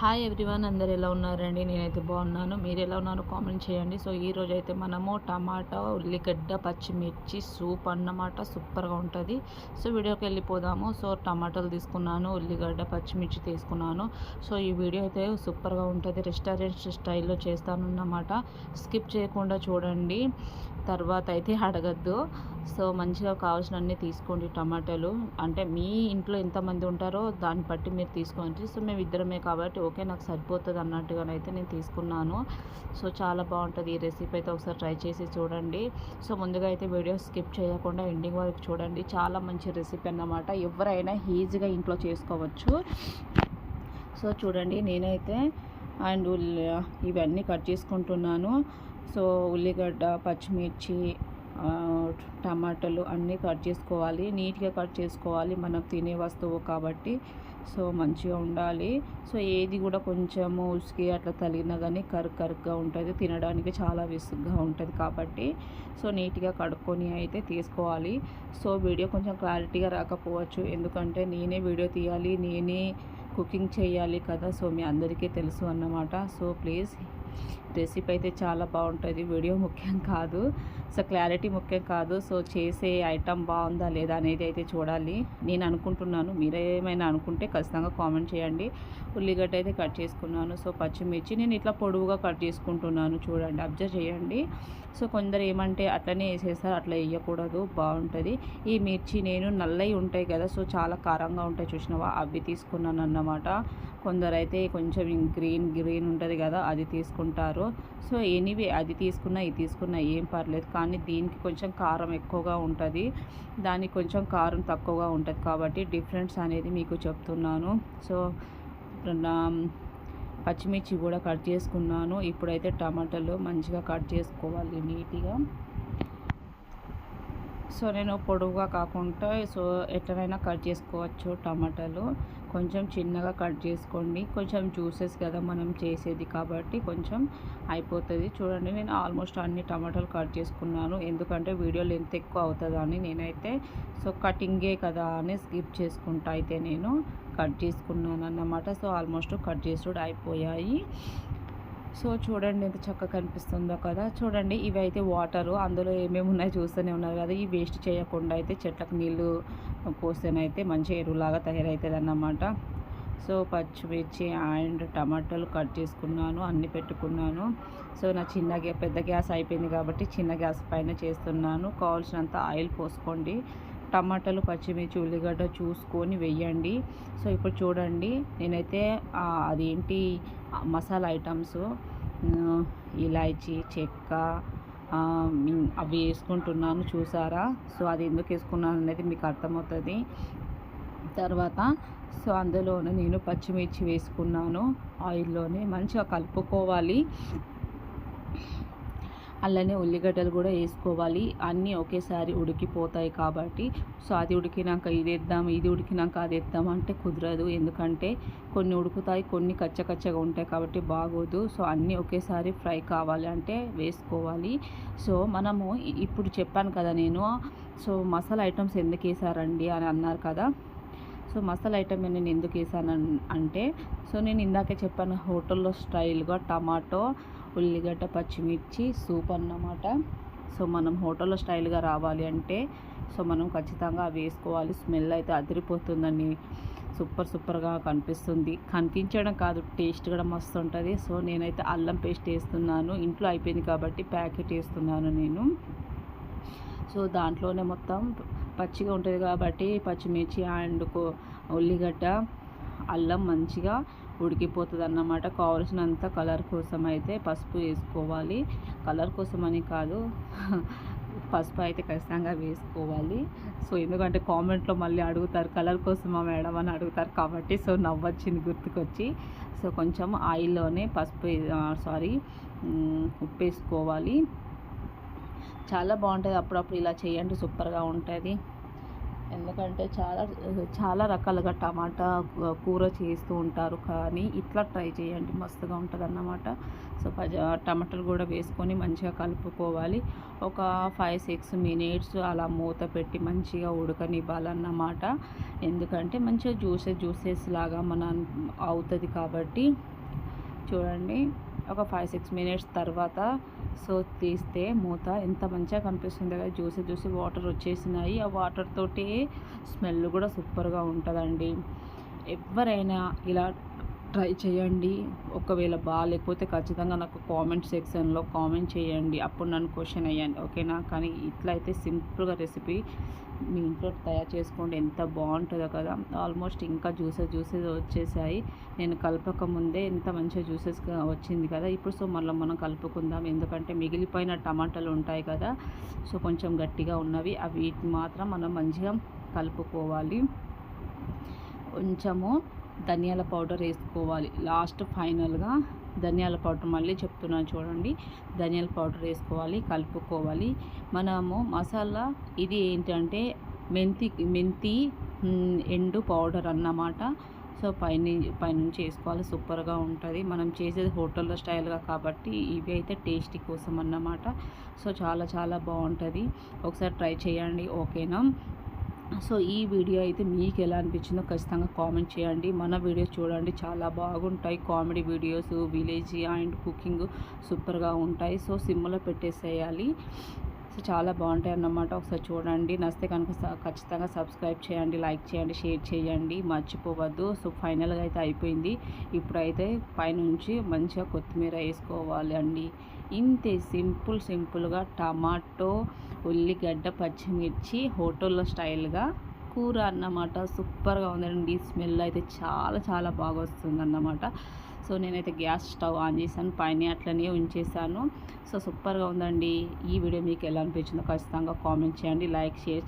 Hi everyone అందరు ఎలా ఉన్నారండి? నేనైతే బాగున్నాను. మీరు ఎలా ఉన్నారో? కామెంట్ చేయండి. సో ఈ రోజు అయితే మనము టమాటా ఉల్లిగడ్డ పచ్చిమిర్చి సూప్ అన్నమాట సూపర్గా ఉంటుంది. సో వీడియోకి వెళ్ళిపోదాము. సో టమాటాలు తీసుకున్నాను ఉల్లిగడ్డ పచ్చిమిర్చి తీసుకున్నాను. సో ఈ వీడియో అయితే సూపర్గా ఉంటుంది. రెస్టారెంట్ స్టైల్లో చేస్తాను అన్నమాట స్కిప్ చేయకుండా చూడండి. తర్వాత అయితే అడగద్దు. సో మంచిగా కావాల్సినన్ని తీసుకోండి టమాటాలు. అంటే మీ ఇంట్లో ఎంతమంది ఉంటారో దాన్ని బట్టి మీరు తీసుకోండి. సో మేము ఇద్దరమే కాబట్టి ఓకే నాకు సరిపోతుంది అన్నట్టుగానైతే నేను తీసుకున్నాను. సో చాలా బాగుంటుంది ఈ రెసిపీ అయితే ఒకసారి ట్రై చేసి చూడండి. సో ముందుగా అయితే వీడియో స్కిప్ చేయకుండా ఎండింగ్ వరకు చూడండి. చాలా మంచి రెసిపీ అన్నమాట. ఎవరైనా ఈజీగా ఇంట్లో చేసుకోవచ్చు. సో చూడండి నేనైతే అండ్ ఇవన్నీ కట్ చేసుకుంటున్నాను. సో ఉల్లిగడ్డ పచ్చిమిర్చి టమాటాలు అన్నీ కట్ చేసుకోవాలి నీట్గా కట్ చేసుకోవాలి. మనం తినే వస్తువు కాబట్టి సో మంచిగా ఉండాలి. సో ఏది కూడా కొంచెము ఉసికి అట్లా తగిలినా కానీ కరుక్ కరుగ్గా ఉంటుంది. తినడానికి చాలా విసుగ్గా ఉంటుంది కాబట్టి సో నీట్గా కడుక్కొని అయితే తీసుకోవాలి. సో వీడియో కొంచెం క్లారిటీగా రాకపోవచ్చు. ఎందుకంటే నేనే వీడియో తీయాలి నేనే కుకింగ్ చేయాలి కదా! సో మీ అందరికీ తెలుసు అన్నమాట. సో ప్లీజ్ రెసిపీ అయితే చాలా బాగుంటుంది. వీడియో ముఖ్యం కాదు. సో క్లారిటీ ముఖ్యం కాదు. సో చేసే ఐటమ్ బాగుందా లేదా అనేది అయితే చూడాలి. నేను అనుకుంటున్నాను. మీరేమైనా అనుకుంటే ఖచ్చితంగా కామెంట్ చేయండి. ఉల్లిగడ్డ అయితే కట్ చేసుకున్నాను. సో పచ్చిమిర్చి నేను ఇట్లా పొడవుగా కట్ చేసుకుంటున్నాను. చూడండి అబ్జర్వ్ చేయండి. సో కొందరు ఏమంటే అట్లనే వేసేస్తారు అట్లా వేయకూడదు. బాగుంటుంది. ఈ మిర్చి నేను నల్లవి ఉంటాయి కదా సో చాలా కారంగా ఉంటాయి చూసినావా? అవి తీసుకున్నాను అన్నమాట కొందరు అయితే కొంచెం గ్రీన్ గ్రీన్ ఉంటుంది కదా అది తీసుకుంటారు సో ఎనీవే అది తీసుకున్నా ఇది తీసుకున్నా ఏం పర్లేదు. కానీ దీనికి కొంచెం కారం ఎక్కువగా ఉంటుంది. దానికి కొంచెం కారం తక్కువగా ఉంటుంది కాబట్టి డిఫరెన్స్ అనేది మీకు చెప్తున్నాను. సో నా పచ్చిమిర్చి కూడా కట్ చేసుకున్నాను. ఇప్పుడైతే టమాటాలు మంచిగా కట్ చేసుకోవాలి నీట్గా. సో నేను పొడవుగా కాకుండా సో ఎట్లనైనా కట్ చేసుకోవచ్చు టమాటాలు. కొంచెం చిన్నగా కట్ చేసుకోండి. కొంచెం జ్యూసెస్ కదా మనం చేసేది కాబట్టి కొంచెం అయిపోతుంది. చూడండి నేను ఆల్మోస్ట్ అన్ని టమాటాలు కట్ చేసుకున్నాను. ఎందుకంటే వీడియో లెంత్ ఎక్కువ అవుతుందని నేనైతే సో కటింగే కదా అని స్కిప్ చేసుకుంటా అయితే నేను కట్ చేసుకున్నాను అన్నమాట సో ఆల్మోస్ట్ కట్ చేసుడు అయిపోయాయి. సో చూడండి ఎంత చక్కగా కనిపిస్తుందో కదా. చూడండి ఇవి అయితే వాటరు అందులో ఏమేమి ఉన్నాయో చూస్తూనే ఉన్నారు కదా. ఈ వేస్ట్ చేయకుండా అయితే చెట్లకు నీళ్ళు పోస్తేనైతే మంచి ఎరువులాగా తయారవుతుంది అన్నమాట సో పచ్చిమిర్చి అండ్ టమాటాలు కట్ చేసుకున్నాను అన్ని పెట్టుకున్నాను. సో నా చిన్న గ్యా పెద్ద గ్యాస్ అయిపోయింది కాబట్టి చిన్న గ్యాస్ పైన చేస్తున్నాను. కావాల్సినంత ఆయిల్ పోసుకోండి. టమాటాలు పచ్చిమిర్చి ఉల్లిగడ్డ చూసుకొని వెయ్యండి సో ఇప్పుడు చూడండి నేనైతే అదేంటి మసాలా ఐటమ్స్ ఆ, ఇలాచీ చెక్క అవి వేసుకుంటున్నాను. చూసారా? సో అది ఎందుకు వేసుకున్నాను అనేది మీకు అర్థమవుతుంది. తర్వాత సో అందులోనే నేను పచ్చిమిర్చి వేసుకున్నాను. ఆయిల్లోనే మంచిగా కలుపుకోవాలి. అలానే ఉల్లిగడ్డలు కూడా వేసుకోవాలి. అన్నీ ఒకేసారి ఉడికిపోతాయి కాబట్టి. సో అది ఉడికినాక ఇది వేద్దాం ఇది ఉడికినాక అది వేద్దాం అంటే కుదరదు. ఎందుకంటే కొన్ని ఉడుకుతాయి కొన్ని కచ్చకచ్చగా ఉంటాయి కాబట్టి బాగోదు. సో అన్నీ ఒకేసారి ఫ్రై కావాలి అంటే వేసుకోవాలి. సో మనము ఇప్పుడు చెప్పాను కదా నేను. సో మసాలా ఐటమ్స్ ఎందుకు వేసారండి అని అన్నారు కదా. సో మసాలా ఐటమ్ నేను ఎందుకు వేసాను అంటే సో నేను ఇందాకే చెప్పాను హోటల్లో స్టైల్గా టమాటో ఉల్లిగడ్డ పచ్చిమిర్చి సూప్ అన్నమాట. సో మనం హోటల్లో స్టైల్గా రావాలి అంటే సో మనం ఖచ్చితంగా అవి వేసుకోవాలి. స్మెల్ అయితే అదిరిపోతుందండి. సూపర్ సూపర్గా కనిపిస్తుంది. కనిపించడం కాదు టేస్ట్ కూడా మస్తు ఉంటుంది. సో నేనైతే అల్లం పేస్ట్ వేస్తున్నాను. ఇంట్లో అయిపోయింది కాబట్టి ప్యాకెట్ వేస్తున్నాను నేను. సో దాంట్లోనే మొత్తం పచ్చిగా ఉంటుంది కాబట్టి పచ్చిమిర్చి అండ్ ఉల్లిగడ్డ అల్లం మంచిగా ఉడికిపోతుంది అన్నమాట కావలసినంత కలర్ కోసం అయితే పసుపు వేసుకోవాలి. కలర్ కోసం అని కాదు పసుపు అయితే ఖచ్చితంగా వేసుకోవాలి. సో ఎందుకంటే కామెంట్లో మళ్ళీ అడుగుతారు కలర్ కోసమా మేడం? అని అడుగుతారు కాబట్టి సో నవ్వొచ్చింది గుర్తుకొచ్చి. సో కొంచెం ఆయిల్లోనే పసుపు సారీ ఉప్పు వేసుకోవాలి చాలా బాగుంటుంది అప్పుడప్పుడు ఇలా చేయండి సూపర్గా ఉంటుంది. ఎందుకంటే చాలా చాలా రకాలుగా టమాటా కూర చేస్తూ ఉంటారు. కానీ ఇట్లా ట్రై చేయండి. మస్తుగా ఉంటుంది అన్నమాట సో టమాటాలు కూడా వేసుకొని మంచిగా కలుపుకోవాలి. ఒక ఫైవ్ సిక్స్ మినిట్స్ అలా మూత పెట్టి మంచిగా ఉడకనివ్వాలన్నమాట. ఎందుకంటే మంచిగా జ్యూసెస్ జ్యూసెస్ లాగా మన అవుతుంది కాబట్టి. చూడండి. ఒక ఫైవ్ సిక్స్ మినిట్స్ తర్వాత సో తీస్తే మూత ఎంత మంచిగా కనిపిస్తుంది కదా జ్యూసీ జ్యూసీ వాటర్ వచ్చేసినాయి. ఆ వాటర్ తోటి స్మెల్ కూడా సూపర్గా ఉంటుందండి. ఎవరైనా ఇలా ట్రై చేయండి. ఒకవేళ బాగాలేకపోతే ఖచ్చితంగా నాకు కామెంట్ సెక్షన్లో కామెంట్ చేయండి. అప్పుడు నన్ను క్వశ్చన్ అయ్యండి. ఓకేనా? కానీ ఇట్లా అయితే సింపుల్గా రెసిపీ మీ ఇంట్లో తయారు చేసుకోండి. ఎంత బాగుంటుందో కదా. ఆల్మోస్ట్ ఇంకా జ్యూసెస్ జ్యూసెస్ వచ్చేసాయి. నేను కలపక ముందే ఎంత మంచిగా జ్యూసెస్ వచ్చింది కదా. ఇప్పుడు సో మళ్ళీ మనం కలుపుకుందాం. ఎందుకంటే మిగిలిపోయిన టమాటాలు ఉంటాయి కదా. సో కొంచెం గట్టిగా ఉన్నవి. అవి మాత్రం మనం మంచిగా కలుపుకోవాలి. కొంచెము ధనియాల పౌడర్ వేసుకోవాలి. లాస్ట్ ఫైనల్గా ధనియాల పౌడర్ మళ్ళీ చెప్తున్నాను చూడండి. ధనియాల పౌడర్ వేసుకోవాలి కలుపుకోవాలి. మనము మసాలా ఇది ఏంటంటే మెంతి మెంతి ఎండు పౌడర్ అన్నమాట. సో పైన పైనుంచి వేసుకోవాలి. సూపర్గా ఉంటుంది. మనం చేసేది హోటల్లో స్టైల్గా కాబట్టి ఇవి అయితే టేస్టీ కోసం అన్నమాట. సో చాలా చాలా బాగుంటుంది. ఒకసారి ట్రై చేయండి. ఓకేనా? సో ఈ వీడియో అయితే మీకు ఎలా అనిపించిందో ఖచ్చితంగా కామెంట్ చేయండి. మన వీడియోస్ చూడండి. చాలా బాగుంటాయి comedy videos village and cooking సూపర్గా ఉంటాయి. సో సిమ్లో పెట్టేసేయాలి. సో చాలా బాగుంటాయి అన్నమాట. ఒకసారి చూడండి. నచ్చితే కనుక ఖచ్చితంగా సబ్స్క్రైబ్ చేయండి లైక్ చేయండి షేర్ చేయండి. మర్చిపోవద్దు. సో ఫైనల్గా అయితే అయిపోయింది. ఇప్పుడైతే పైనుంచి మంచిగా కొత్తిమీర వేసుకోవాలి అండి. ఇంతే సింపుల్ సింపుల్గా టమాటో ఉల్లిగడ్డ పచ్చిమిర్చి హోటల్లో స్టైల్గా కూర అన్నమాట. సూపర్గా ఉందండి. స్మెల్ అయితే చాలా చాలా బాగా వస్తుంది అన్నమాట సో నేనైతే గ్యాస్ స్టవ్ ఆన్ చేశాను పైన అట్లనే ఉంచేసాను సో సూపర్గా ఉందండి. ఈ వీడియో మీకు ఎలా అనిపించిందో ఖచ్చితంగా కామెంట్ చేయండి లైక్ షేర్